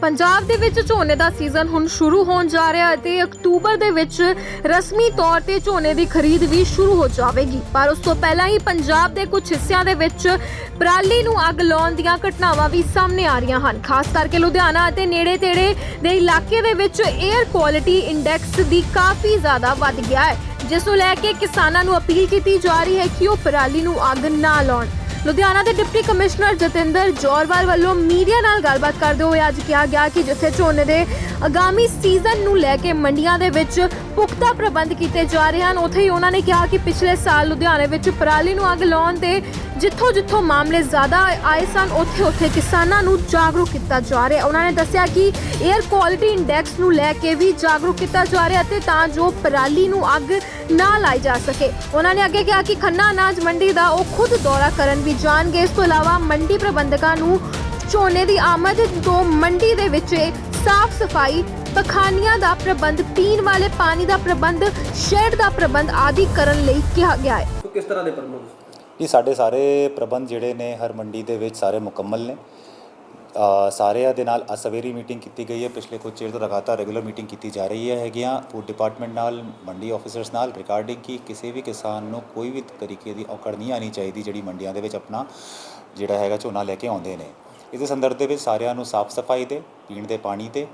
ਪੰਜਾਬ ਦੇ ਵਿੱਚ ਝੋਨੇ ਦਾ ਸੀਜ਼ਨ ਹੁਣ ਸ਼ੁਰੂ ਹੋਣ ਜਾ ਰਿਹਾ ਹੈ ਤੇ ਅਕਤੂਬਰ ਦੇ ਵਿੱਚ ਰਸਮੀ ਤੌਰ ਤੇ ਝੋਨੇ ਦੀ ਖਰੀਦ ਵੀ ਸ਼ੁਰੂ ਹੋ ਜਾਵੇਗੀ। ਪਰ ਉਸ ਤੋਂ ਪਹਿਲਾਂ ਹੀ ਪੰਜਾਬ ਦੇ ਕੁਝ ਹਿੱਸਿਆਂ ਦੇ ਵਿੱਚ ਪਰਾਲੀ ਨੂੰ ਅੱਗ ਲਾਉਣ ਦੀਆਂ ਘਟਨਾਵਾਂ ਵੀ ਸਾਹਮਣੇ ਆ ਰਹੀਆਂ ਹਨ। ਖਾਸ ਕਰਕੇ ਲੁਧਿਆਣਾ ਅਤੇ ਨੇੜੇ-ਤੇੜੇ ਦੇ ਇਲਾਕੇ ਦੇ ਵਿੱਚ 에ਅਰ ਕੁਆਲਿਟੀ ਇੰਡੈਕਸ ਦੀ ਕਾਫੀ ਜ਼ਿਆਦਾ ਵੱਧ ਗਿਆ ਹੈ, ਜਿਸ ਨੂੰ ਲੈ ਕੇ ਕਿਸਾਨਾਂ ਨੂੰ ਅਪੀਲ ਕੀਤੀ ਜਾ ਰਹੀ ਹੈ ਕਿ ਉਹ ਪਰਾਲੀ ਨੂੰ ਅੱਗ ਨਾ ਲਾਉਣ। ਲੁਧਿਆਣਾ ਦੇ ਡਿਪਟੀ ਕਮਿਸ਼ਨਰ ਜਤਿੰਦਰ ਜੋਰਵਾਲ ਵੱਲੋਂ ਮੀਡੀਆ ਨਾਲ ਗੱਲਬਾਤ ਕਰਦੇ ਹੋਏ ਅੱਜ ਕਿਹਾ ਗਿਆ ਕਿ ਜਿੱਥੇ ਝੋਨੇ ਦੇ ਆਗਾਮੀ ਸੀਜ਼ਨ ਨੂੰ ਲੈ ਕੇ ਮੰਡੀਆਂ ਦੇ ਵਿੱਚ ਪੁਖਤਾ ਪ੍ਰਬੰਧ ਕੀਤੇ ਜਾ ਰਹੇ ਹਨ, ਉੱਥੇ ਹੀ ਉਹਨਾਂ ਨੇ ਕਿਹਾ ਕਿ ਪਿਛਲੇ ਸਾਲ ਲੁਧਿਆਣੇ ਵਿੱਚ ਪਰਾਲੀ ਨੂੰ ਅੱਗ ਲਾਉਣ ਦੇ ਜਿੱਥੋਂ ਜਿੱਥੋਂ ਮਾਮਲੇ ਜ਼ਿਆਦਾ ਆਏ ਸਨ, ਉੱਥੇ ਉੱਥੇ ਕਿਸਾਨਾਂ ਨੂੰ ਜਾਗਰੂਕ ਕੀਤਾ ਜਾ ਰਿਹਾ। ਉਹਨਾਂ ਨੇ ਦੱਸਿਆ ਕਿ 에ਅਰ ਕੁਆਲਿਟੀ ਇੰਡੈਕਸ ਨੂੰ ਲੈ ਕੇ ਵੀ ਜਾਗਰੂਕ ਕੀਤਾ ਜਾ ਰਿਹਾ ਤੇ ਤਾਂ ਜੋ ਪਰਾਲੀ ਨੂੰ ਅੱਗ ਨਾ ਲਾਈ ਜਾ ਸਕੇ। ਉਹਨਾਂ ਨੇ ਅੱਗੇ ਕਿਹਾ ਕਿ ਖੰਨਾ ਅਨਾਜ ਮੰਡੀ ਦਾ ਉਹ ਖੁਦ ਦੌਰਾ ਕਰਨ ਵੀ ਜਾਣਗੇ। ਇਸ ਤੋਂ ਇਲਾਵਾ ਮੰਡੀ ਪ੍ਰਬੰਧਕਾਂ ਨੂੰ ਝੋਨੇ ਦੀ ਆਮਦ ਤੋਂ ਮੰਡੀ ਦੇ ਵਿੱਚ ਸਾਫ਼ ਸਫ਼ਾਈ, ਪਖਾਨੀਆਂ ਦਾ ਪ੍ਰਬੰਧ, ਪੀਣ ਵਾਲੇ ਪਾਣੀ ਦਾ ਪ੍ਰਬੰਧ ਸ਼ੈਡ ਦਾ ਪ੍ਰਬੰਧ ਆਦਿ ਕਰਨ ਲਈ ਕਿਹਾ ਗਿਆ ਹੈ। ਕਿਸ ਤਰ੍ਹਾਂ ਦੇ ਪ੍ਰਬੰਧ? ਜੀ ਸਾਡੇ ਸਾਰੇ ਪ੍ਰਬੰਧ ਜਿਹੜੇ ਨੇ ਹਰ ਮੰਡੀ ਦੇ ਵਿੱਚ ਸਾਰੇ ਮੁਕੰਮਲ ਨੇ। ਸਾਰਿਆਂ ਦੇ ਨਾਲ ਅੱਜ ਮੀਟਿੰਗ ਕੀਤੀ ਗਈ ਹੈ। ਪਿਛਲੇ ਕੁਝ ਚਿਰ ਤੋਂ ਲਗਾਤਾਰ ਰੈਗੂਲਰ ਮੀਟਿੰਗ ਕੀਤੀ ਜਾ ਰਹੀ ਹੈ, ਹੈਗੀਆਂ। ਫੂਡ ਡਿਪਾਰਟਮੈਂਟ ਨਾਲ, ਮੰਡੀ ਆਫੀਸਰਸ ਨਾਲ ਰਿਗਾਰਡਿੰਗ ਕਿ ਕਿਸੇ ਵੀ ਕਿਸਾਨ ਨੂੰ ਕੋਈ ਵੀ ਤਰੀਕੇ ਦੀ ਔਕੜ ਨਹੀਂ ਆਣੀ ਚਾਹੀਦੀ ਜਿਹੜੀ ਮੰਡੀਆਂ ਦੇ ਵਿੱਚ ਆਪਣਾ ਜਿਹੜਾ ਹੈਗਾ ਝੋਨਾ ਲੈ ਕੇ ਆਉਂਦੇ ਨੇ। ਇਸ ਦੇ ਸੰਦਰਭ ਦੇ ਵਿੱਚ ਸਾਰਿਆਂ ਨੂੰ ਸਾਫ਼ ਸਫ਼ਾਈ ਦੇ, ਪੀਣ ਦੇ ਪਾਣੀ ਦੇ,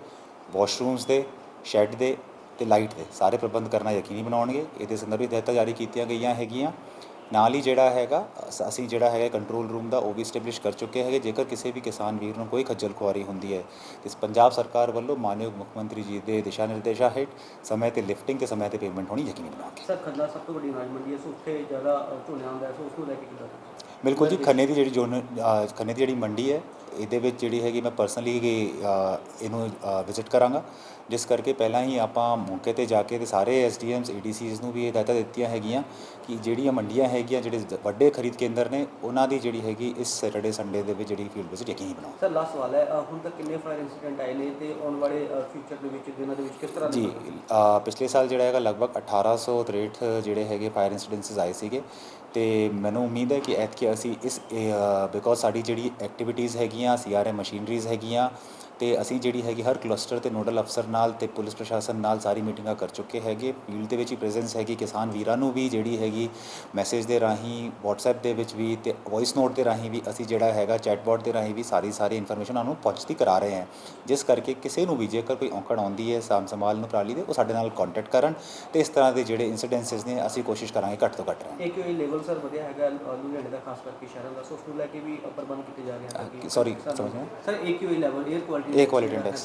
ਵਾਸ਼ਰੂਮਸ ਦੇ, ਸ਼ੈੱਡ ਦੇ ਤੇ ਲਾਈਟ ਦੇ ਸਾਰੇ ਪ੍ਰਬੰਧ ਕਰਨਾ ਯਕੀਨੀ ਬਣਾਉਣਗੇ। ਇਹਦੇ ਸੰਦਰਭ ਵਿੱਚ ਹਦਾਇਤਾਂ ਜਾਰੀ ਕੀਤੀਆਂ ਗਈਆਂ ਹੈਗੀਆਂ। ਨਾਲ ਹੀ ਜਿਹੜਾ ਹੈਗਾ ਅਸ- ਜਿਹੜਾ ਹੈਗਾ ਕੰਟਰੋਲ ਰੂਮ ਦਾ ਉਹ ਵੀ ਸਟੈਬਲਿਸ਼ ਕਰ ਚੁੱਕੇ ਹੈਗੇ। ਜੇਕਰ ਕਿਸੇ ਵੀ ਕਿਸਾਨ ਵੀਰ ਨੂੰ ਕੋਈ ਖੱਜਲ ਖੁਆਰੀ ਹੁੰਦੀ ਹੈ ਤੇ ਪੰਜਾਬ ਸਰਕਾਰ ਵੱਲੋਂ ਮਾਨਯੋਗ ਮੁੱਖ ਮੰਤਰੀ ਜੀ ਦੇ ਦਿਸ਼ਾ ਨਿਰਦੇਸ਼ਾਂ ਹੇਠ ਸਮੇਂ ਤੇ ਲਿਫਟਿੰਗ ਤੇ ਸਮੇਂ ਤੇ ਪੇਮੈਂਟ ਹੋਣੀ ਯਕੀਨੀ ਬਣਾਵਾਂਗੇ ਸਰ ਖੰਨਾ ਸਭ ਤੋਂ ਵੱਡੀ ਅਨਾਜ ਮੰਡੀ ਹੈ ਸੋ ਉੱਥੇ ਜ਼ਿਆਦਾ ਝੋਨਾ ਆਉਂਦਾ ਹੈ ਸੋ ਉਸ ਨੂੰ ਲੈ ਕੇ ਕਿੱਦਾਂ? ਬਿਲਕੁਲ ਜੀ ਖੰਨੇ ਦੀ ਜਿਹੜੀ ਜੋਨ ਖੰਨੇ ਦੀ ਜਿਹੜੀ ਮੰਡੀ ਹੈ ਇਹਦੇ ਵਿੱਚ ਜਿਹੜੀ ਹੈਗੀ ਮੈਂ ਪਰਸਨਲੀ ਇਹਨੂੰ ਵਿਜ਼ਿਟ ਕਰਾਂਗਾ। ਜਿਸ ਕਰਕੇ ਪਹਿਲਾਂ ਹੀ ਆਪਾਂ ਮੌਕੇ ਤੇ ਜਾ ਕੇ ਤੇ ਸਾਰੇ ਐਸਡੀਐਮਸ ਏਡੀਸੀਜ਼ ਨੂੰ ਵੀ ਇਹ ਹਦਾਇਤਾਂ ਦਿੱਤੀਆਂ ਹੈਗੀਆਂ ਕਿ ਜਿਹੜੀਆਂ ਮੰਡੀਆਂ ਹੈਗੀਆਂ ਜਿਹੜੇ ਵੱਡੇ ਖਰੀਦ ਕੇਂਦਰ ਨੇ ਉਹਨਾਂ ਦੀ ਜਿਹੜੀ ਹੈਗੀ ਇਸ ਸੈਟਰਡੇ ਸੰਡੇ ਦੇ ਵਿੱਚ ਜਿਹੜੀ ਫੀਲਡ ਵਿਜ਼ਿਟ ਯਕੀਨੀ ਬਣਾਓ। ਸਰ ਲਾਸਟ ਸਵਾਲ ਹੈ ਹੁਣ ਤੱਕ ਕਿੰਨੇ ਫਾਇਰ ਇਨਸੀਡੈਂਟ ਆਏ ਨੇ ਤੇ ਆਉਣ ਵਾਲੇ ਫਿਊਚਰ ਦੇ ਵਿੱਚ ਦਿਨਾਂ ਦੇ ਵਿੱਚ ਕਿਸ ਤਰ੍ਹਾਂ ਜੀ ਪਿਛਲੇ ਸਾਲ ਜਿਹੜਾ ਹੈਗਾ ਲਗਭਗ 1863 ਜਿਹੜੇ ਹੈਗੇ ਫਾਇਰ ਇਨਸੀਡੈਂਟਸ ਆਏ ਸੀਗੇ। ਤੇ ਮੈਨੂੰ ਉਮੀਦ ਹੈ ਕਿ ਐਤਕੀ ਅਸੀਂ ਇਸ ਬਿਕੋਜ਼ ਸਾਡੀ ਜਿਹੜੀ ਐਕਟੀਵਿਟੀਜ਼ ਹੈਗੀਆਂ ਸੀਆਰਐਮ ਮਸ਼ੀਨਰੀਜ਼ ਹੈਗੀਆਂ ਤੇ ਅਸੀਂ ਜਿਹੜੀ ਹੈਗੀ ਹਰ ਕਲਸਟਰ ਤੇ ਨੋਡਲ ਅਫਸਰ ਨਾਲ ਤੇ ਪੁਲਿਸ ਪ੍ਰਸ਼ਾਸਨ ਨਾਲ ਸਾਰੀ ਮੀਟਿੰਗਾਂ ਕਰ ਚੁੱਕੇ ਹੈਗੇ। ਫੀਲਡ ਦੇ ਵਿੱਚ ਹੀ ਪ੍ਰੈਜ਼ੈਂਸ ਹੈਗੀ ਕਿਸਾਨ ਵੀਰਾਂ ਨੂੰ ਵੀ ਜਿਹੜੀ ਹੈਗੀ ਮੈਸੇਜ ਦੇ ਰਾਹੀਂ WhatsApp ਦੇ ਵਿੱਚ ਵੀ ਤੇ ਵੌਇਸ ਨੋਟ ਦੇ ਰਾਹੀਂ ਵੀ ਅਸੀਂ ਜਿਹੜਾ ਹੈਗਾ ਚੈਟਬੋਟ ਦੇ ਰਾਹੀਂ ਵੀ ਸਾਰੀ ਸਾਰੀ ਇਨਫੋਰਮੇਸ਼ਨ ਉਹਨਾਂ ਨੂੰ ਪਹੁੰਚਦੀ ਕਰਾ ਰਹੇ ਹਾਂ। ਜਿਸ ਕਰਕੇ ਕਿਸੇ ਨੂੰ ਵੀ ਜੇਕਰ ਕੋਈ ਔਂਕੜ ਆਉਂਦੀ ਹੈ ਸਾਮ ਸੰਭਾਲ ਨੂੰ ਪ੍ਰਾਲੀ ਦੇ ਉਹ ਸਾਡੇ ਨਾਲ ਕੰਟੈਕਟ ਕਰਨ ਤੇ ਇਸ ਤਰ੍ਹਾਂ ਦੇ ਜਿਹੜੇ ਇਨਸੀਡੈਂਟਸ ਨੇ ਅਸੀਂ ਕੋਸ਼ਿਸ਼ ਕਰਾਂਗੇ ਘੱਟ ਤੋਂ ਘੱਟ ਰਹਿਣ ਇੱਕ ਇਹ ਲੈਵਲ ਸਰ ਵਧਿਆ ਹੈਗਾ ਲੁਧਿਆਣੇ ਦਾ ਖਾਸ ਕਰਕੇ ਸ਼ਹਿਰਾਂ ਦਾ ਸੋ ਉਸ ਨੂੰ ਲੈ ਕੇ ਵੀ ਅ, ਪ੍ਰਬੰਧ ਕੀਤੇ ਜਾ ਰਹੇ ਹਨ ਤਾਂ ਨੂੰ- ਨਹੀਂ sir AQI level air quality Air quality index,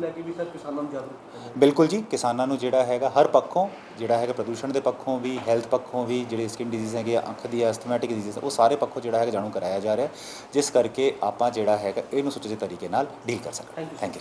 ਲੈ ਕੇ ਵੀ ਸਰ ਕਿਸਾਨਾਂ ਨੂੰ ਜਾਗਰੂਕ ਕੀਤਾ ਜਾਵੇ। ਬਿਲਕੁਲ ਜੀ ਕਿਸਾਨਾਂ ਨੂੰ ਜਿਹੜਾ ਹੈਗਾ ਹਰ ਪੱਖੋਂ ਜਿਹੜਾ ਹੈਗਾ ਪ੍ਰਦੂਸ਼ਣ ਦੇ ਪੱਖੋਂ ਵੀ ਹੈਲਥ ਪੱਖੋਂ ਵੀ ਜਿਹੜੇ ਸਕਿਨ ਡਿਜ਼ੀਜ਼ ਹੈਗੇ ਆ, ਅੱਖ ਦੀ ਅਸਥਮੈਟਿਕ ਡਿਜ਼ੀਜ਼ ਉਹ ਸਾਰੇ ਪੱਖੋਂ ਜਿਹੜਾ ਹੈਗਾ ਜਾਣੂ ਕਰਾਇਆ ਜਾ ਰਿਹਾ। ਜਿਸ ਕਰਕੇ ਆਪਾਂ ਜਿਹੜਾ ਹੈਗਾ ਇਹਨੂੰ ਸੁਚੱਜੇ ਤਰੀਕੇ ਨਾਲ ਡੀਲ ਕਰ ਸਕਦੇ. Thank you